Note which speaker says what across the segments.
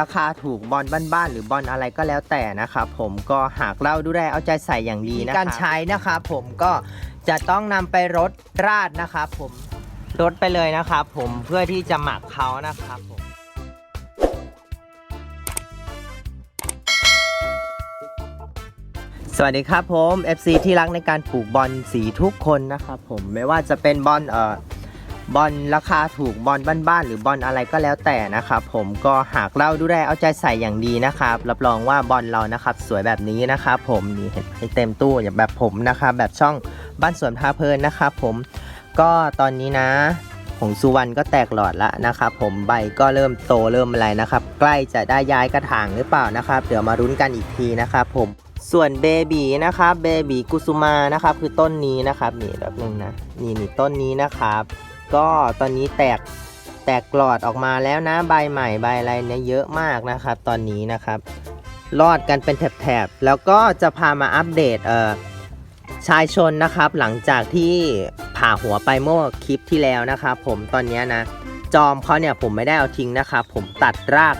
Speaker 1: ราคาถูกบอลบ้านๆหรือบอลอะไรก็แล้วแต่นะครับผมก็หากเราดูแลเอาใจใส่อย่างดีนะการใช้นะครับผมก็จะต้องนำไปรดราดนะครับผมรดไปเลยนะครับผมเพื่อที่จะหมักเขานะครับผมสวัสดีครับผม FC ที่รักในการปลูกบอลสีทุกคนนะครับผมไม่ว่าจะเป็นบอลเอ่อ บอลราคาถูกบอลบ้านๆหรือบอลอะไรก็แล้วแต่นะครับผมก็หากเราดูแลเอาใจใส่อย่างดีนะครับรับรองว่าบอลเรานะครับสวยแบบนี้นะครับผมนี่เห็นให้เต็มตู้อย่างแบบผมนะครับแบบช่องบ้านสวนพาเพลินนะครับผมก็ตอนนี้นะผงสุวรรณก็แตกหลอดล้วนะครับผมใบก็เริ่มโตเริ่มอะไรนะครับ ใกล้จะได้ย้ายกระถางหรือเปล่านะครับ เดี๋ยวมารุ้นกันอีกทีนะครับผมส่วนเบบีนะครับเบบีกุสุมานะครับคือต้นนี้นะครับนี่แบบนึงนะนี่นี่ต้นนี้นะครับ ก็ตอนนี้แตกแตกกลอดออกมาแล้วนะใบใหม่ใบอะไรเนี่ยเยอะมากนะครับ ตอนนี้นะครับ รอดกันเป็นแถบๆแล้วก็จะพามาอัปเดตเอ่อชายชนนะครับ หลังจากที่ผ่าหัวไปเมื่อคลิปที่แล้วนะครับผมตอนนี้นะ จอมเขาเนี่ยผมไม่ได้เอาทิ้งนะครับผมตัดราก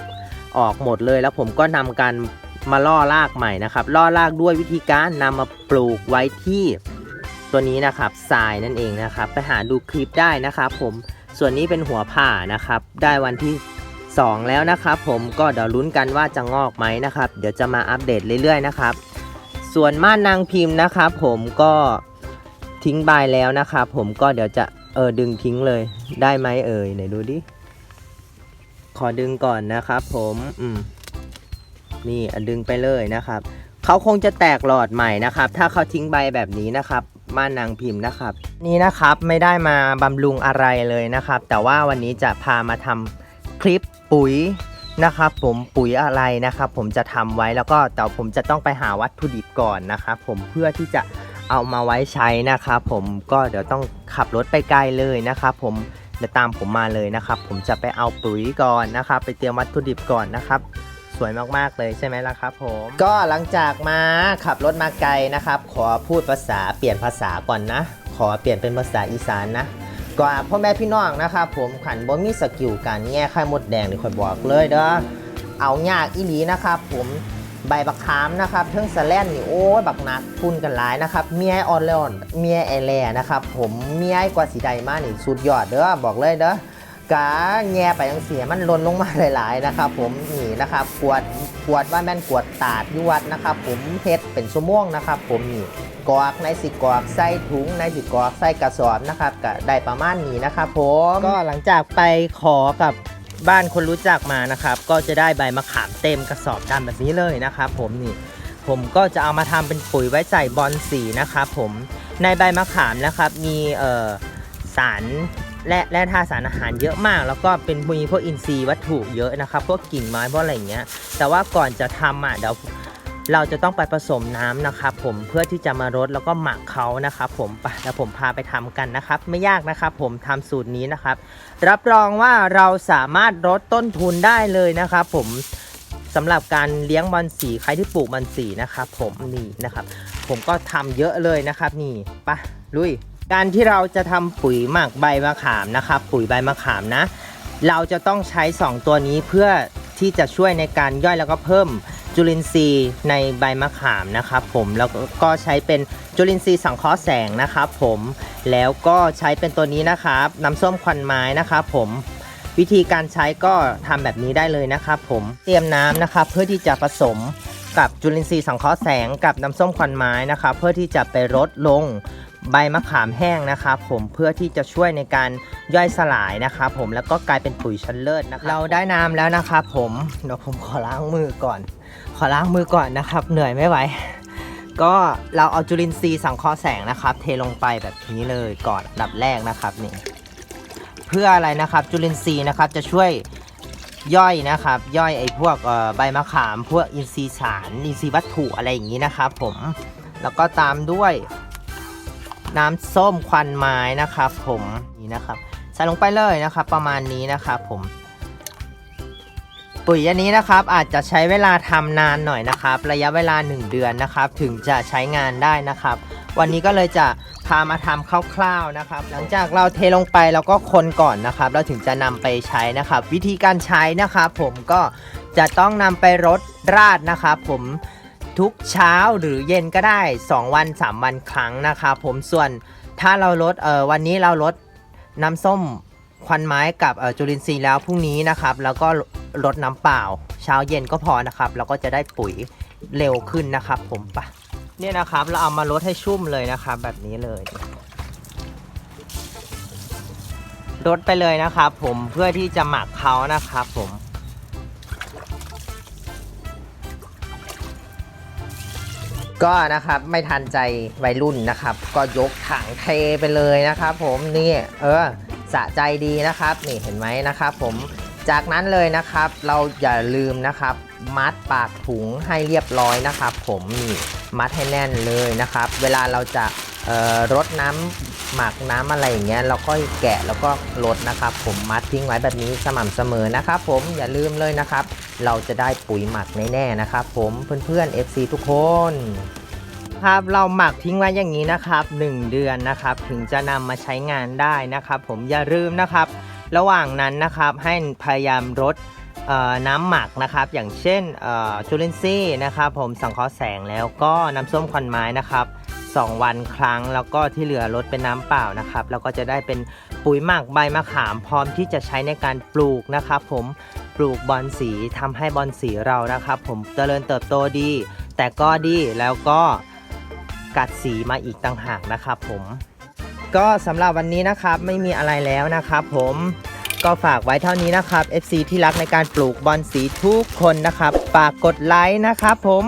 Speaker 1: ออกหมดเลย แล้วผมก็นำการมาล่อรากใหม่นะครับ ล่อรากด้วยวิธีการนำมาปลูกไว้ที่ ตัวนี้นะครับทรายนั่นเองนะครับ ไปหาดูคลิปได้นะครับผมส่วนนี้เป็นหัวผ่านะครับ ได้วันที่ 2 แล้วนะครับ ผมก็เดี๋ยวลุ้นกันว่าจะงอกไหมนะครับ เดี๋ยวจะมาอัปเดตเรื่อยๆนะครับ ส่วนม่านนางพิมพ์นะครับ ผมก็ทิ้งใบแล้วนะครับผมก็เดี๋ยวจะเออดึงทิ้งเลยได้ไหมเอ่ยไหนดูดิขอดึงก่อนนะครับ ผมอืมนี่อะดึงไปเลยนะครับเขาคงจะแตกหลอดใหม่นะครับ ถ้าเขาทิ้งใบแบบนี้นะครับ ม่านนางพิมพ์นะครับ นี่นะครับไม่ได้มาบำรุงอะไรเลยนะครับ แต่ว่าวันนี้จะพามาทำคลิปปุ๋ยนะครับ ผมปุ๋ยอะไรนะครับ ผมจะทำไว้แล้วก็แต่ผมจะต้องไปหาวัตถุดิบก่อนนะครับผมเพื่อที่จะเอามาไว้ใช้นะครับผมก็เดี๋ยวต้องขับรถไปไกลเลยนะครับผมเดี๋ยวตามผมมาเลยนะครับ ผมจะไปเอาปุ๋ยก่อนนะครับ ไปเตรียมวัตถุดิบก่อนนะครับ สวยมากๆเลยใช่ไหมล่ะครับผม ก็หลังจากมาขับรถมาไกลนะครับ ขอพูดภาษาเปลี่ยนภาษาก่อนนะ ขอเปลี่ยนเป็นภาษาอีสานนะก็พ่อแม่พี่น้องนะครับผมขันบ่มีสกิลการแง่ไข่มดแดงนี่ค่อยบอกเลยเด้อเอายากอีหลีนะครับผมใบบักขามนะครับเทิงสแลนนี่โอ้ยบักหนักพุ่นกันหลายนะครับเมียออนเลอนเมียแอแลนะครับผมเมียกว่าสีใดมากนี่สุดยอดเด้อบอกเลยเด้อ กาแง่ไปยังเสียมันลนลงมาหลาย ๆ นะครับ ผมนี่นะครับกวดกวดว่าแม่นกวดตาดอยวดนะครับ ผมเฮ็ดเป็นชั่วโมงนะครับ ผมนี่กรอกในสิกรอกใส่ถุงในสิกรอกใส่กระสอบนะครับก็ได้ประมาณนี้นะครับ ผมก็หลังจากไปขอกับบ้านคนรู้จักมานะครับ ก็จะได้ใบมะขามเต็มกระสอบดำแบบนี้เลยนะครับ ผมนี่ผมก็จะเอามาทำเป็นปุ๋ยไว้ใส่บอลสีนะครับ ผมในใบมะขามนะครับ มีเอ่อสาร และและธาตุสารอาหารเยอะมาก แล้วก็เป็นมีพวกอินทรีย์วัตถุเยอะนะครับพวกกิ่งไม้พวกอะไรอย่างเงี้ย แต่ว่าก่อนจะทำอะเดี๋ยวเราจะต้องไปผสมน้ำนะครับผมเพื่อที่จะมารดแล้วก็หมักเขานะครับผมไปแล้วผมพาไปทำกันนะครับ ไม่ยากนะครับผมทำสูตรนี้นะครับ รับรองว่าเราสามารถลดต้นทุนได้เลยนะครับผมสำหรับการเลี้ยงบอลสีใครที่ปลูกบอลสีนะครับผมนี่นะครับ ผมก็ทำเยอะเลยนะครับ นี่ไปะลุย การที่เราจะทำปุ๋ยหมักใบมะขามนะครับ ปุ๋ยใบมะขามนะ เราจะต้องใช้ 2 ตัวนี้เพื่อที่จะช่วยในการย่อยแล้วก็เพิ่มจุลินทรีย์ในใบมะขามนะครับ ผมแล้วก็ใช้เป็นจุลินทรีย์สังเคราะห์แสงนะครับ ผมแล้วก็ใช้เป็นตัวนี้นะครับน้ำส้มควันไม้นะครับผมวิธีการใช้ก็ทำแบบนี้ได้เลยนะครับ ผมเตรียมน้ำนะครับเพื่อที่จะผสมกับจุลินทรีย์สังเคราะห์แสงกับน้ำส้มควันไม้นะครับเพื่อที่จะไปลดลง ใบมะขามแห้งนะครับผมเพื่อที่จะช่วยในการย่อยสลายนะครับผมแล้วก็กลายเป็นปุ๋ยชั้นเลิศนะครับเราได้น้ำแล้วนะครับผมเดี๋ยวผมขอล้างมือก่อน ขอล้างมือก่อนนะครับ เหนื่อยไม่ไหวก็เราเอาจุลินทรีย์สังเคราะห์แสงนะครับ เทลงไปแบบนี้เลยก่อนดับแรกนะครับนี่เพื่ออะไรนะครับจุลินทรีย์นะครับจะช่วยย่อยนะครับ ย่อยไอ้พวกใบมะขาม พวกอินทรีย์สารอินทรีย์วัตถุอะไรอย่างนี้นะครับผมแล้วก็ตามด้วย น้ำส้มควันไม้นะครับผมนี่นะครับใส่ลงไปเลยนะครับประมาณนี้นะครับผม ปุ๋ยอันนี้นะครับอาจจะใช้เวลาทำนานหน่อยนะครับ ระยะเวลา 1 เดือนนะครับ ถึงจะใช้งานได้นะครับ วันนี้ก็เลยจะพามาทำคร่าวๆนะครับ หลังจากเราเทลงไปเราก็คนก่อนนะครับ เราถึงจะนำไปใช้นะครับ วิธีการใช้นะครับ ผมก็จะต้องนำไปรดราดนะครับ ผม ทุกเช้าหรือเย็นก็ได้ 2 วัน 3 วันครั้งนะครับผมส่วนถ้าเราลดเออวันนี้เราลดน้ำส้มควันไม้กับจุลินทรีย์แล้วพรุ่งนี้นะครับ แล้วก็ลดน้ำเปล่า เช้าเย็นก็พอนะครับเราก็จะได้ปุ๋ยเร็วขึ้นนะครับ ผมปะเนี่ยนะครับ เราเอามาลดให้ชุ่มเลยนะครับแบบนี้เลยลดไปเลยนะครับ ผมเพื่อที่จะหมักเขานะครับ ผม ก็นะครับไม่ทันใจวัยรุ่นนะครับ ก็ยกถังเทไปเลยนะครับ ผมนี่เออสะใจดีนะครับ นี่เห็นไหมนะครับ ผมจากนั้นเลยนะครับ เราอย่าลืมนะครับ มัดปากถุงให้เรียบร้อยนะครับ ผมนี่มัดให้แน่นเลยนะครับ เวลาเราจะเอ่อรดน้ำ หมักน้ำอะไรอย่างเงี้ยเราก็แกะแล้วก็ลดนะครับ ผมมัดทิ้งไว้แบบนี้สม่ำเสมอนะครับ ผมอย่าลืมเลยนะครับ เราจะได้ปุ๋ยหมักแน่ๆนะครับ ผมเพื่อนๆ FC ทุกคนครับเราหมักทิ้งไว้อย่างนี้นะครับ 1 เดือนนะครับ ถึงจะนำมาใช้งานได้นะครับ ผมอย่าลืมนะครับ ระหว่างนั้นนะครับให้พยายามรดน้ำหมักนะครับ อย่างเช่นจุลินทรีย์นะครับ ผมสังเคราะห์แสงแล้วก็น้ำส้มควันไม้นะครับ สองวันครั้ง แล้วก็ที่เหลือลดเป็นน้ำเปล่านะครับแล้วก็จะได้เป็นปุ๋ยหมักใบมะขามพร้อมที่จะใช้ในการปลูกนะครับผมปลูกบอนสีทำให้บอนสีเรานะครับผมเจริญเติบโตดี แต่ก็ดีแล้วก็กัดสีมาอีกต่างหากนะครับผมก็สำหรับวันนี้นะครับไม่มีอะไรแล้วนะครับผมก็ฝากไว้เท่านี้นะครับ FC ที่รักในการปลูกบอลสีทุกคนนะครับฝากกดไลค์นะครับผม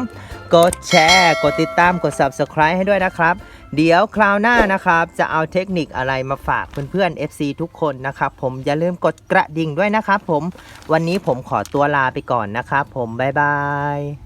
Speaker 1: กดแชร์ กดติดตาม กด Subscribe ให้ด้วยนะครับ เดี๋ยวคราวหน้านะครับ จะเอาเทคนิคอะไรมาฝากเพื่อนๆ FC ทุกคนนะครับ ผมอย่าลืมกดกระดิ่งด้วยนะครับผม วันนี้ผมขอตัวลาไปก่อนนะครับผม บ๊ายบาย